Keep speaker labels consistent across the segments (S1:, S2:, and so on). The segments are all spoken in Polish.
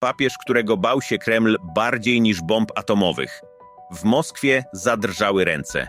S1: Papież, którego bał się Kreml bardziej niż bomb atomowych. W Moskwie zadrżały ręce.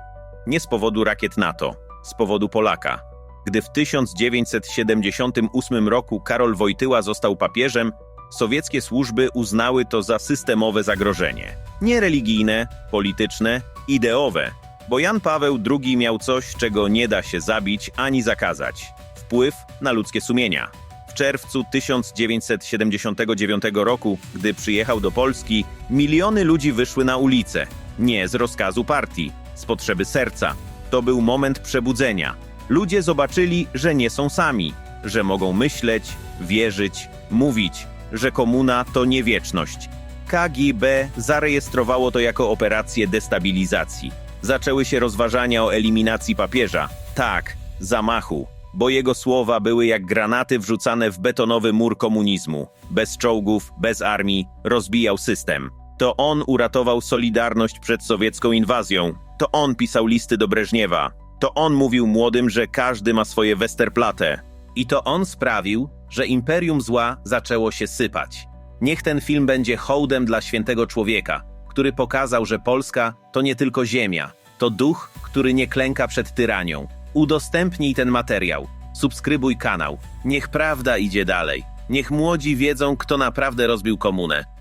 S1: Nie z powodu rakiet NATO, z powodu Polaka. Gdy w 1978 roku Karol Wojtyła został papieżem, sowieckie służby uznały to za systemowe zagrożenie. Nie religijne, polityczne, ideowe, bo Jan Paweł II miał coś, czego nie da się zabić ani zakazać wpływ na ludzkie sumienia. Czerwcu 1979 roku, gdy przyjechał do Polski, miliony ludzi wyszły na ulicę. Nie z rozkazu partii, z potrzeby serca. To był moment przebudzenia. Ludzie zobaczyli, że nie są sami, że mogą myśleć, wierzyć, mówić, że komuna to nie wieczność. KGB zarejestrowało to jako operację destabilizacji. Zaczęły się rozważania o eliminacji papieża. Tak, zamachu, bo jego słowa były jak granaty wrzucane w betonowy mur komunizmu. Bez czołgów, bez armii, rozbijał system. To on uratował Solidarność przed sowiecką inwazją. To on pisał listy do Breżniewa. To on mówił młodym, że każdy ma swoje Westerplatte. I to on sprawił, że imperium zła zaczęło się sypać. Niech ten film będzie hołdem dla świętego człowieka, który pokazał, że Polska to nie tylko ziemia, to duch, który nie klęka przed tyranią. Udostępnij ten materiał, subskrybuj kanał. Niech prawda idzie dalej. Niech młodzi wiedzą, kto naprawdę rozbił komunę.